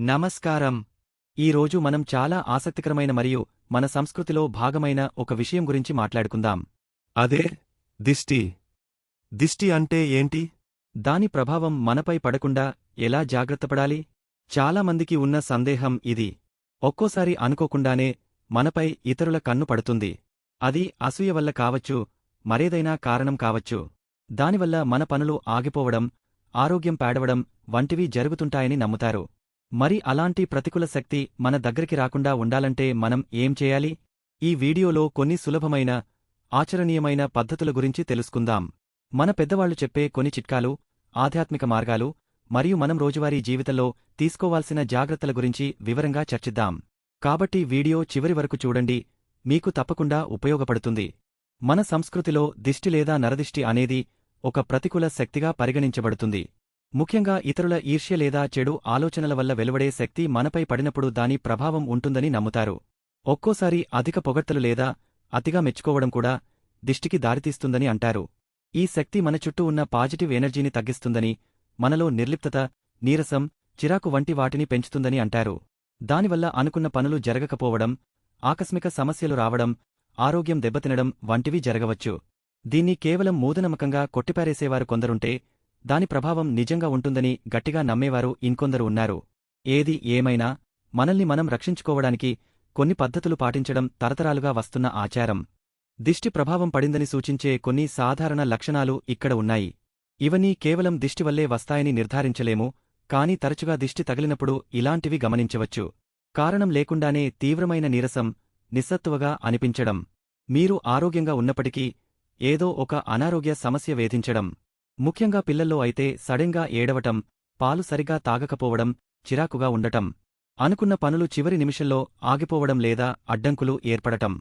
నమస్కారం. ఈరోజు మనం చాలా ఆసక్తికరమైన మరియు మన సంస్కృతిలో భాగమైన ఒక విషయం గురించి మాట్లాడుకుందాం. అదే దిష్టి. దిష్టి అంటే ఏంటి? దాని ప్రభావం మనపై పడకుండా ఎలా జాగ్రత్తపడాలి చాలామందికి ఉన్న సందేహం ఇది. ఒక్కోసారి అనుకోకుండానే మనపై ఇతరుల కన్ను పడుతుంది. అది అసూయ వల్ల కావచ్చు మరేదైనా కారణం కావచ్చు. దానివల్ల మన పనులు ఆగిపోవడం ఆరోగ్యం పాడవడం వంటివి జరుగుతుంటాయని నమ్ముతారు. మరి అలాంటి ప్రతికూల శక్తి మన దగ్గరికి రాకుండా ఉండాలంటే మనం ఏం చేయాలి? ఈ వీడియోలో కొన్ని సులభమైన ఆచరణీయమైన పద్ధతుల గురించి తెలుసుకుందాం. మన పెద్దవాళ్ళు చెప్పే కొన్ని చిట్కాలు ఆధ్యాత్మిక మార్గాలు మరియు మనం రోజువారీ జీవితంలో తీసుకోవాల్సిన జాగ్రత్తల గురించి వివరంగా చర్చిద్దాం. కాబట్టి వీడియో చివరి వరకు చూడండి మీకు తప్పకుండా ఉపయోగపడుతుంది. మన సంస్కృతిలో దిష్టి లేదా నరదిష్టి అనేది ఒక ప్రతికూల శక్తిగా పరిగణించబడుతుంది. ముఖ్యంగా ఇతరుల ఈర్ష్య లేదా చెడు ఆలోచనల వల్ల వెలువడే శక్తి మనపై పడినప్పుడు దాని ప్రభావం ఉంటుందని నమ్ముతారు. ఒక్కోసారి అధిక పొగడ్తలు లేదా అతిగా మెచ్చుకోవడం కూడా దిష్టికి దారితీస్తుందని అంటారు. ఈ శక్తి మన చుట్టూ ఉన్న పాజిటివ్ ఎనర్జీని తగ్గిస్తుందని మనలో నిర్లిప్తత నీరసం చిరాకు వంటి వాటిని పెంచుతుందని అంటారు. దానివల్ల అనుకున్న పనులు జరగకపోవడం ఆకస్మిక సమస్యలు రావడం ఆరోగ్యం దెబ్బతినడం వంటివి జరగవచ్చు. దీన్ని కేవలం మూఢనమ్మకంగా కొట్టిపారేసేవారు కొందరుంటే దాని ప్రభావం నిజంగా ఉంటుందని గట్టిగా నమ్మేవారు ఇంకొందరు ఉన్నారు. ఏది ఏమైనా మనల్ని మనం రక్షించుకోవడానికి కొన్ని పద్ధతులు పాటించడం తరతరాలుగా వస్తున్న ఆచారం. దిష్టి ప్రభావం పడిందని సూచించే కొన్ని సాధారణ లక్షణాలు ఇక్కడ ఉన్నాయి. ఇవన్నీ కేవలం దిష్టి వల్లే వస్తాయని నిర్ధారించలేము కాని తరచుగా దిష్టి తగిలినప్పుడు ఇలాంటివి గమనించవచ్చు. కారణం లేకుండానే తీవ్రమైన నీరసం నిస్సత్తువగా అనిపించడం. మీరు ఆరోగ్యంగా ఉన్నప్పటికీ ఏదో ఒక అనారోగ్య సమస్య వేధించడం. ముఖ్యంగా పిల్లల్లో అయితే సడెంగా ఏడవటం పాలు సరిగా తాగకపోవడం చిరాకుగా ఉండటం అనుకున్న పనులు చివరి నిమిషంలో ఆగిపోవడం లేదా అడ్డంకులు ఏర్పడటం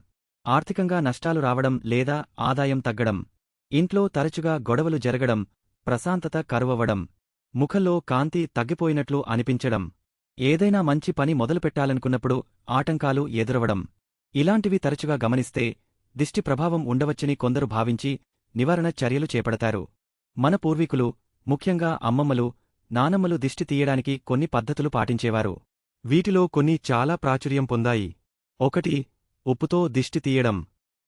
ఆర్థికంగా నష్టాలు రావడం లేదా ఆదాయం తగ్గడం ఇంట్లో తరచుగా గొడవలు జరగడం ప్రశాంతత కరువవడం ముఖంలో కాంతి తగ్గిపోయినట్లు అనిపించడం ఏదైనా మంచి పని మొదలుపెట్టాలనుకున్నప్పుడు ఆటంకాలు ఎదురవడం ఇలాంటివి తరచుగా గమనిస్తే దిష్టి ప్రభావం ఉండవచ్చని కొందరు భావించి నివారణ చర్యలు చేపడతారు. మన పూర్వీకులు ముఖ్యంగా అమ్మమ్మలు నానమ్మలు దిష్టి తీయడానికి కొన్ని పద్ధతులు పాటించేవారు. వీటిలో కొన్ని చాలా ప్రాచుర్యం పొందాయి. ఒకటి ఉప్పుతో దిష్టి తీయడం.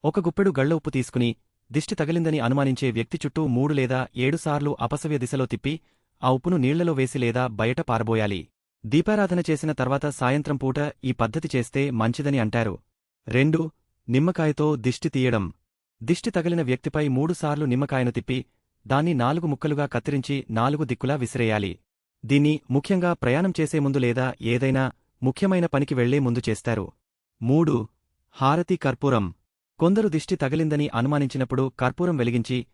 ఒక గుప్పెడు గళ్ళ ఉప్పు తీసుకుని దిష్టి తగిలిందని అనుమానించే వ్యక్తి చుట్టూ మూడు లేదా ఏడుసార్లు అపసవ్య దిశలో తిప్పి ఆ ఉప్పును నీళ్ళలో వేసి లేదా బయట పారబోయాలి. దీపారాధన చేసిన తర్వాత సాయంత్రం పూట ఈ పద్ధతి చేస్తే మంచిదని అంటారు. రెండు నిమ్మకాయతో దిష్టి తీయడం. దిష్టి తగిలిన వ్యక్తిపై మూడుసార్లు నిమ్మకాయను తిప్పి దాన్ని నాలుగు ముక్కలుగా కత్తిరించి నాలుగు దిక్కులా విసిరేయాలి. దీన్ని ముఖ్యంగా ప్రయాణం చేసే ముందు లేదా ఏదైనా ముఖ్యమైన పనికి వెళ్ళే ముందు చేస్తారు. మూడు. హారతి కర్పూరం. కొందరు దిష్టి తగిలిందని అనుమానించినప్పుడు కర్పూరం వెలిగించి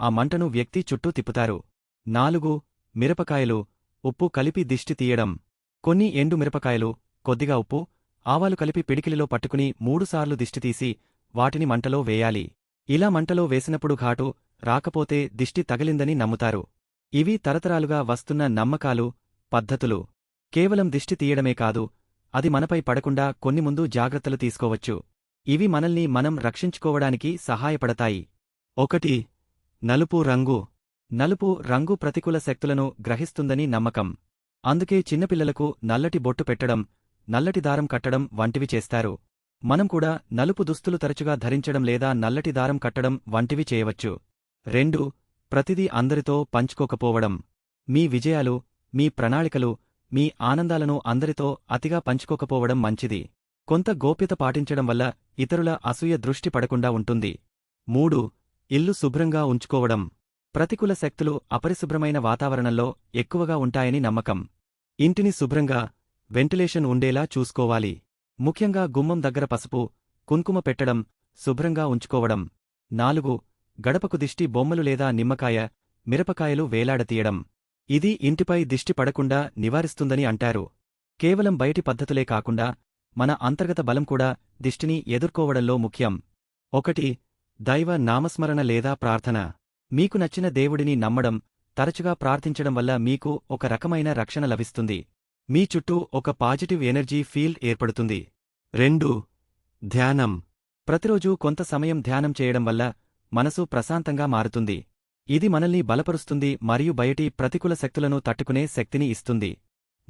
ఆ మంటను వ్యక్తి చుట్టూ తిప్పుతారు. నాలుగు. మిరపకాయలు. ఉప్పు కలిపి దిష్టి తీయడం. కొన్ని ఎండు మిరపకాయలు కొద్దిగా ఉప్పు ఆవాలు కలిపి పిడికిలిలో పట్టుకుని మూడుసార్లు దిష్టి తీసి వాటిని మంటలో వేయాలి. ఇలా మంటలో వేసినప్పుడు ఘాటు రాకపోతే దిష్టి తగిలిందని నమ్ముతారు. ఇవి తరతరాలుగా వస్తున్న నమ్మకాలు పద్ధతులు. కేవలం దిష్టి తీయడమే కాదు అది మనపై పడకుండా కొన్ని ముందు జాగ్రత్తలు తీసుకోవచ్చు. ఇవి మనల్ని మనం రక్షించుకోవడానికి సహాయపడతాయి. ఒకటి నలుపు రంగు. నలుపు రంగు ప్రతికూల శక్తులను గ్రహిస్తుందని నమ్మకం. అందుకే చిన్నపిల్లలకు నల్లటి బొట్టు పెట్టడం నల్లటి దారం కట్టడం వంటివి చేస్తారు. మనం కూడా నలుపు దుస్తులు తరచుగా ధరించడం లేదా నల్లటి దారం కట్టడం వంటివి చేయవచ్చు. రెండు ప్రతిదీ అందరితో పంచుకోకపోవడం. మీ విజయాలు మీ ప్రణాళికలు మీ ఆనందాలను అందరితో అతిగా పంచుకోకపోవడం మంచిది. కొంత గోప్యత పాటించడం వల్ల ఇతరుల అసూయ దృష్టి పడకుండా ఉంటుంది. మూడు ఇల్లు శుభ్రంగా ఉంచుకోవడం. ప్రతికూల శక్తులు అపరిశుభ్రమైన వాతావరణంలో ఎక్కువగా ఉంటాయని నమ్మకం. ఇంటిని శుభ్రంగా వెంటిలేషన్ ఉండేలా చూసుకోవాలి. ముఖ్యంగా గుమ్మం దగ్గర పసుపు కుంకుమ పెట్టడం శుభ్రంగా ఉంచుకోవడం. నాలుగు గడపకు దిష్టి బొమ్మలు లేదా నిమ్మకాయ మిరపకాయలు వేలాడతీయడం. ఇది ఇంటిపై దిష్టి పడకుండా నివారిస్తుందని అంటారు. కేవలం బయటి పద్ధతులే కాకుండా మన అంతర్గత బలం కూడా దిష్టిని ఎదుర్కోవడంలో ముఖ్యం. ఒకటి దైవ నామస్మరణ లేదా ప్రార్థన. మీకు నచ్చిన దేవుడిని నమ్మడం తరచుగా ప్రార్థించడం వల్ల మీకు ఒక రకమైన రక్షణ లభిస్తుంది. మీ చుట్టూ ఒక పాజిటివ్ ఎనర్జీ ఫీల్డ్ ఏర్పడుతుంది. రెండు ధ్యానం. ప్రతిరోజూ కొంత సమయం ధ్యానం చేయడం వల్ల మనసు ప్రశాంతంగా మారుతుంది. ఇది మనల్ని బలపరుస్తుంది మరియు బయటి ప్రతికూల శక్తులను తట్టుకునే శక్తిని ఇస్తుంది.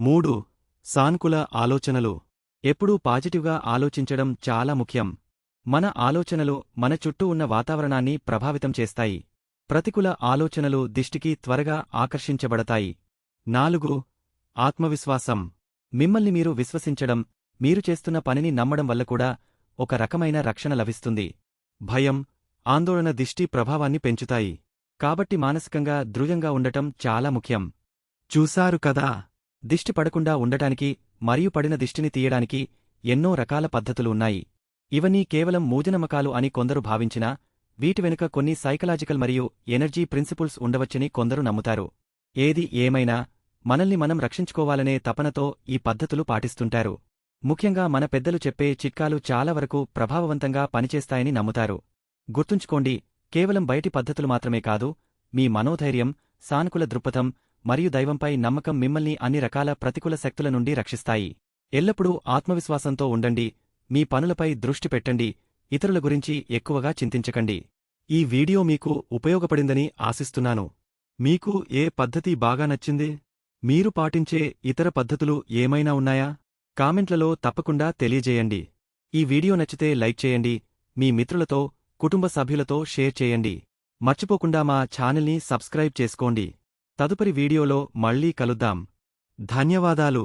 మూడు సానుకూల ఆలోచనలు. ఎప్పుడూ పాజిటివ్గా ఆలోచించడం చాలా ముఖ్యం. మన ఆలోచనలు మన చుట్టూ ఉన్న వాతావరణాన్ని ప్రభావితం చేస్తాయి. ప్రతికూల ఆలోచనలు దిష్టికి త్వరగా ఆకర్షించబడతాయి. నాలుగు ఆత్మవిశ్వాసం. మిమ్మల్ని మీరు విశ్వసించడం మీరు చేస్తున్న పనిని నమ్మడం వల్ల కూడా ఒక రకమైన రక్షణ లభిస్తుంది. భయం ఆందోళన దిష్టి ప్రభావాన్ని పెంచుతాయి. కాబట్టి మానసికంగా దృఢంగా ఉండటం చాలా ముఖ్యం. చూశారు కదా? దిష్టి పడకుండా ఉండటానికి మరియు పడిన దిష్టిని తీయడానికి ఎన్నో రకాల పద్ధతులు ఉన్నాయి. ఇవన్నీ కేవలం మూఢనమ్మకాలు అని కొందరు భావించినా వీటి వెనుక కొన్ని సైకలాజికల్ మరియు ఎనర్జీ ప్రిన్సిపుల్స్ ఉండవచ్చని కొందరు నమ్ముతారు. ఏది ఏమైనా మనల్ని మనం రక్షించుకోవాలనే తపనతో ఈ పద్ధతులు పాటిస్తుంటారు. ముఖ్యంగా మన పెద్దలు చెప్పే చిట్కాలు చాలా వరకు ప్రభావవంతంగా పనిచేస్తాయని నమ్ముతారు. గుర్తుంచుకోండి కేవలం బయటి పద్ధతులు మాత్రమే కాదు మీ మనోధైర్యం సానుకూల దృక్పథం మరియు దైవంపై నమ్మకం మిమ్మల్ని అన్ని రకాల ప్రతికూల శక్తుల నుండి రక్షిస్తాయి. ఎల్లప్పుడూ ఆత్మవిశ్వాసంతో ఉండండి మీ పనులపై దృష్టి పెట్టండి ఇతరుల గురించి ఎక్కువగా చింతించకండి. ఈ వీడియో మీకు ఉపయోగపడిందని ఆశిస్తున్నాను. మీకు ఏ పద్ధతి బాగా నచ్చింది? మీరు పాటించే ఇతర పద్ధతులు ఏమైనా ఉన్నాయా? కామెంట్లలో తప్పకుండా తెలియజేయండి. ఈ వీడియో నచ్చితే లైక్ చేయండి మీ మిత్రులతో కుటుంబ సభ్యులతో షేర్ చేయండి. మర్చిపోకుండా మా ఛానల్ని సబ్స్క్రైబ్ చేసుకోండి. తదుపరి వీడియోలో మళ్ళీ కలుద్దాం. ధన్యవాదాలు.